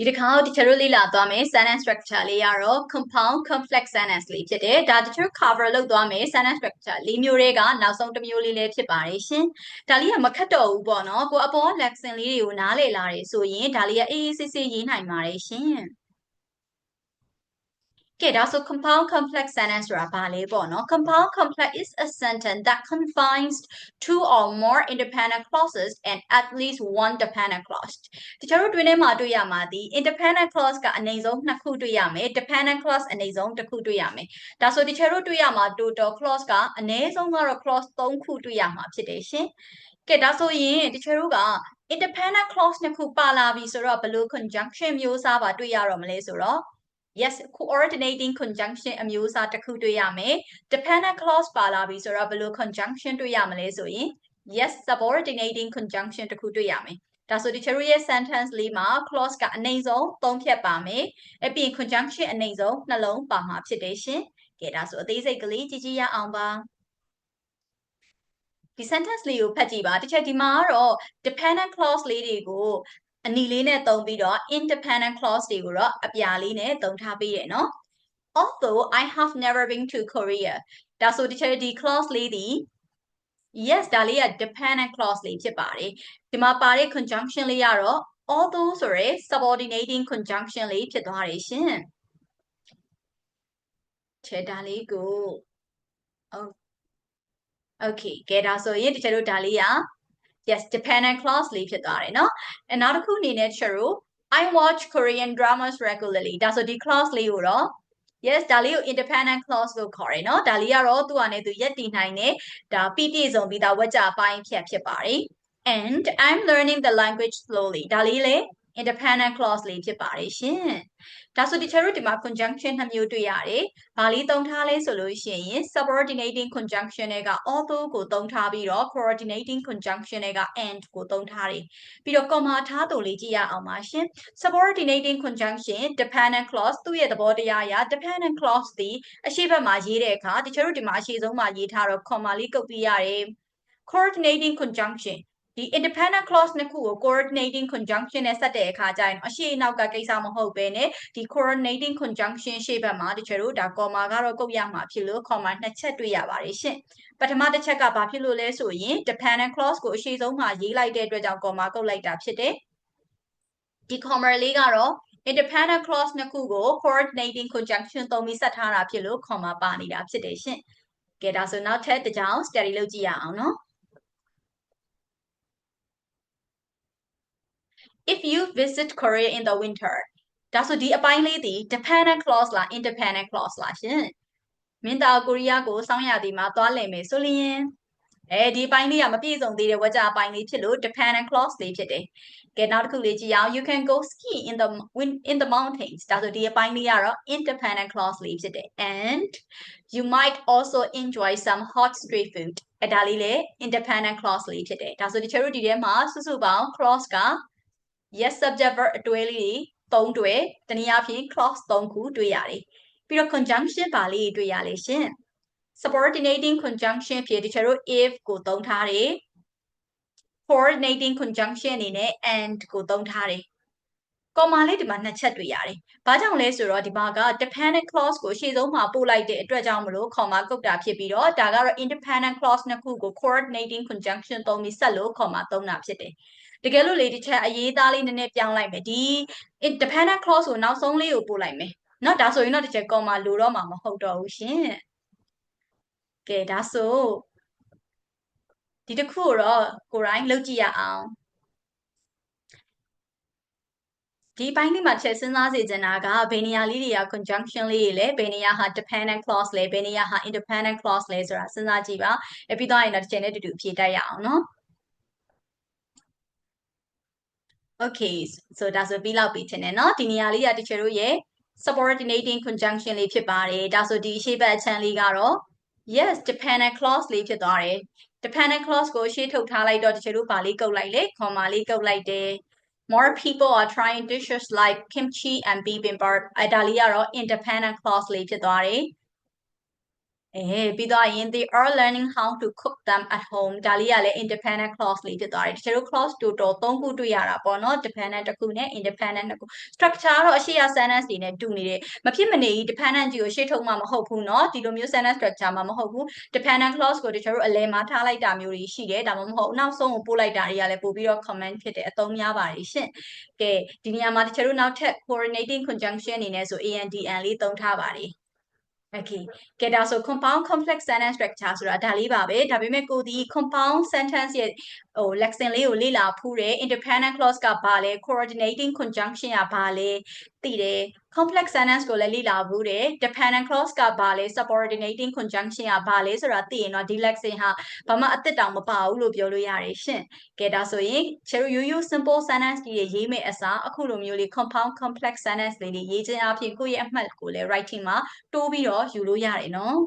ဒီတစ်ခါတချို့တို့လေ့လာသွားမယ် sentence structure လေးကတော့ compound complex sentence လေးဖြစ်တယ်ဒါတချို့ cover လုပ်သွားမယ် sentence structure လေးမျိုးတွေကနောက်ဆုံးတစ်မျိုးလေးလည်းဖြစ်ပါတယ်ရှင်ဒါလေးကမခတ်တော့ဘူးပေါ့နော်ကိုအပေါ် lesson လေးတွေကိုနားလည်လာတယ်ဆိုရင်ဒါလေးကအေးအေးဆေးဆေးရေးနိုင်ပါတယ်ရှင် ကဲဒါဆို compound complex sentence ဆိုတာဘာလဲပေါ့နော် compound complex is a sentence that combines two or more independent clauses and at least one dependent clause တချို့တို့တွင်ထဲမှာတွေ့ရမှာဒီ independent clause ကအနည်းဆုံးနှစ်ခုတွေ့ရမယ် dependent clause အနည်းဆုံးတစ်ခုတွေ့ရမယ်ဒါဆိုတချို့တို့တွေ့ရမှာ total clause ကအနည်းဆုံးကတော့ clause 3ခုတွေ့ရမှာဖြစ်တယ်ရှင်ကဲဒါဆိုရင်တချို့တို့က independent clause နှစ်ခုပါလာပြီဆိုတော့ဘယ်လို conjunction မျိုးစားပါတွေ့ရတော့မလဲဆိုတော့ yes coordinating conjunction အမျိုးအစားတစ်ခုတွေ့ရမယ် dependent clause ပါလာပြီဆိုတော့ဘယ်လို conjunction တွေ့ရမလဲဆိုရင် yes subordinating conjunction တစ်ခုတွေ့ရမယ်ဒါဆိုဒီ cherry ရဲ့ sentence လေးမှာ clause ကအနည်းဆုံး၃ဖြတ်ပါမယ်အပြင် conjunction အနည်းဆုံးနှလုံးပါမှာဖြစ်တယ်ရှင်ကဲဒါဆိုအသေးစိတ်ကလေးကြည့်ကြည့်ရအောင်ပါဒီ sentence လေးကိုဖတ်ကြည့်ပါတစ်ချက်ဒီမှာကတော့ dependent clause လေးတွေကို အနီလေးနဲ့သုံးပြီးတော့ independent clause တွေကိုတော့အပြာလေးနဲ့သုံးထားပေးတယ်နော် although I have never been to Korea ဒါဆိုဒီချက်ဒီ clause လေးဒီ yes ဒါလေးက dependent clause လေးဖြစ်ပါတယ်ဒီမှာပါတဲ့ conjunction လေးကတော့ although ဆိုရယ် subordinating conjunction လေးဖြစ်သွားတယ်ရှင်ချေဒါလေးကို okay ကဲဒါဆိုရင်ဒီချက်တို့ဒါလေးက yes dependent clause လေးဖြစ်သွားတယ်เนาะအဲနောက်တစ်ခုအနေနဲ့ချက်တို့ I watch Korean dramas regularly ဒါဆိုဒီ clause လေးကိုတော့ yes ဒါလေးကို independent clause လို့ခေါ်တယ်เนาะဒါလေးကတော့သူ့အနေနဲ့သူရက်တည်နိုင်တဲ့ဒါပြည့်ပြည့်စုံပြီးသားဝကြအပိုင်းဖြတ်ဖြစ်ပါတယ် and I'm learning the language slowly ဒါလေးလေ independent clause လေးဖြစ်ပါတယ်ရှင်ဒါဆိုဒီချက်တို့ဒီမှာ conjunction နှစ်မျိုးတွေ့ရတယ်။ဘာလေးသုံးထားလဲဆိုလို့ရှိရင် subordinating conjunction တွေက although ကိုသုံးထားပြီးတော့ coordinating conjunction တွေက and ကိုသုံးထားတယ်။ပြီးတော့ comma ထားတူလေးကြည့်ရအောင်ပါရှင်။ subordinating conjunction dependent clause သူ့ရဲ့သဘောတရားအရ dependent clause ဒီအရှိဘက်မှာရေးတဲ့အခါဒီချက်တို့ဒီမှာအရှိဆုံးမှာရေးထားတော့ comma လေးကုတ်ပြီးရတယ်။ coordinating conjunction ဒီ independent clause နှစ်ခုကို coordinating conjunction နဲ့ဆက်တဲ့အခါကျရင်အရှိအနောက်ကကိစ္စမဟုတ်ဘဲနဲ့ဒီ coordinating conjunction ရှေ့ဘက်မှာတချို့တို့ဒါ comma ကတော့ကုတ်ရမှာဖြစ်လို့ comma နှစ်ချက်တွေ့ရပါတယ်ရှင့်ပထမတစ်ချက်ကဘာဖြစ်လို့လဲဆိုရင် dependent clause ကိုအရှိဆုံးမှာရေးလိုက်တဲ့အတွက်ကြောင့် comma ကုတ်လိုက်တာဖြစ်တယ်ဒီ comma လေးကတော့ independent clause နှစ်ခုကို coordinating conjunction သုံးပြီးဆက်ထားတာဖြစ်လို့ comma ပါနေတာဖြစ်တယ်ရှင့်ကဲဒါဆိုနောက်ထပ်တစ်ကြောင် study လုပ်ကြည့်ရအောင်နော် if you visit Korea in the winter ဒါဆိုဒီအပိုင်းလေးဒီ dependent clause လား independent clause လားရှင်မင်းသားကိုရီးယားကိုစောင်းရသည်မှာသွားလည်မယ်ဆိုလျင်အဲဒီပိုင်းလေးကမပြည့်စုံသေးတဲ့ဝကြအပိုင်းလေးဖြစ်လို့ dependent clause လေးဖြစ်တယ်ကဲနောက်တစ်ခုလေးကြည့်အောင် you can go ski in the in the mountains ဒါဆိုဒီအပိုင်းလေးကတော့ independent clause လေးဖြစ်တယ် and you might also enjoy some hot street food အဲဒါလေးလေ independent clause လေးဖြစ်တယ်ဒါဆိုဒီချေတို့ဒီထဲမှာစုစုပေါင်း clause က Yes subject verb အတွဲလေး3တွဲတနည်းအားဖြင့် clause 3ခုတွေ့ရတယ်ပြီးတော့ conjunction ပါလေးတွေ့ရလေရှင် subordinating conjunction ဖြစ်ဒီချေတို့ if ကိုသုံးထားတယ် coordinating conjunction အနေနဲ့ and ကိုသုံးထားတယ်ကော်မာလေးဒီမှာနှစ်ချက်တွေ့ရတယ်။ဘာကြောင့်လဲဆိုတော့ဒီမှာက dependent clause ကိုရှေ့ဆုံးမှာပို့လိုက်တဲ့အတွက်ကြောင့်မလို့ comma ကုတ်တာဖြစ်ပြီးတော့ဒါကတော့ independent clause နှစ်ခုကို coordinating conjunction သုံးပြီးဆက်လို့ comma သုံးတာဖြစ်တယ်။ တကယ်လို့လေဒီချက်အရေးသားလေးနည်းနည်းပြောင်းလိုက်မယ်ဒီ independent clause ကိုနောက်ဆုံးလေးကိုပို့လိုက်မယ်။နော်ဒါဆိုရင်တော့ဒီချက် comma လိုတော့မှာမဟုတ်တော့ဘူးရှင်။ကဲဒါဆိုဒီတစ်ခုကိုတော့ကိုရိုင်းလုပ်ကြည့်ရအောင်။ဒီပိုင်းလေးမှာချက်စဉ်းစားစေချင်တာကဘယ်နေရာလေးတွေက conjunction လေးတွေလဲဘယ်နေရာဟာ dependent clause လဲဘယ်နေရာဟာ independent clause လဲဆိုတာစဉ်းစားကြည့်ပါအပြီးတော့ရင်တော့တစ်ချိန်နဲ့တူတူဖြေတတ်ရအောင်နော် Okay so ဒါဆိုပြီးလောက်ပြီထင်တယ်နော်ဒီနေရာလေးကတချို့တို့ရဲ့ subordinating conjunction လေးဖြစ်ပါတယ်ဒါဆိုဒီရှေ့ဘက်အချမ်းလေးကတော့ yes dependent clause လေးဖြစ်သွားတယ် dependent clause ကိုရှေ့ထုတ်ထားလိုက်တော့တချို့တို့ဗာလေးကုတ်လိုက်လေ comma လေးကုတ်လိုက်တယ် more people are trying dishes like kimchi and bibimbap အဲဒါလေးကတော့ independent clause လေးဖြစ်သွားတယ် အဲပြီးတော့ရင် they are learning how to cook them at home ဒါလေးကလည်း independent clause လေးဖြစ်သွားတယ်တချို့ clause total 3ခုတွေ့ရတာပေါ့နော် dependent တစ်ခုနဲ့ independent တစ်ခု structure တော့အရှိရ sentence တွေနဲ့တူနေတယ်မဖြစ်မနေကြီး dependent ကြီးကိုရှေ့ထုတ်မှမဟုတ်ဘူးနော်ဒီလိုမျိုး sentence structure မှာမဟုတ်ဘူး dependent clause ကိုတချို့အလဲမှာထားလိုက်တာမျိုးတွေရှိတယ်ဒါမှမဟုတ်နောက်ဆုံးကိုပို့လိုက်တာတွေကလည်းပို့ပြီးတော့ comment ဖြစ်တယ်အသုံးများပါတယ်ရှင်ကဲဒီနေရာမှာတချို့နောက်ထပ် coordinating conjunction အနေနဲ့ဆို and and လေးသုံးထားပါတယ် Okay ကဲဒါဆို compound complex sentence structure ဆိုတာဒါလေးပါပဲဒါပေမဲ့ကိုဒီ compound sentence ရဲ့ဟို lesson လေးကိုလေ့လာဖူးတယ် independent clause ကဘာလဲ coordinating conjunction ကဘာလဲသိတယ် complex sentence ကိုလည်းလေ့လာဖူးတယ် dependent clause ကဘာလဲ subordinating conjunction ကဘာလဲဆိုတာသိရင်တော့ဒီ lesson ဟာဘာမှအသစ်တောင်မပါဘူးလို့ပြောလို့ရတယ်ရှင်ကဲဒါဆိုရင်ချေရိုးရိုး simple sentence ကြီးတွေရေးမယ့်အစားအခုလိုမျိုးလေး compound complex sentence လေးတွေရေးခြင်းအပြင်ကိုယ့်ရဲ့အမှတ်ကိုလည်း writing မှာတိုးပြီးတော့ယူလို့ရတယ်နော်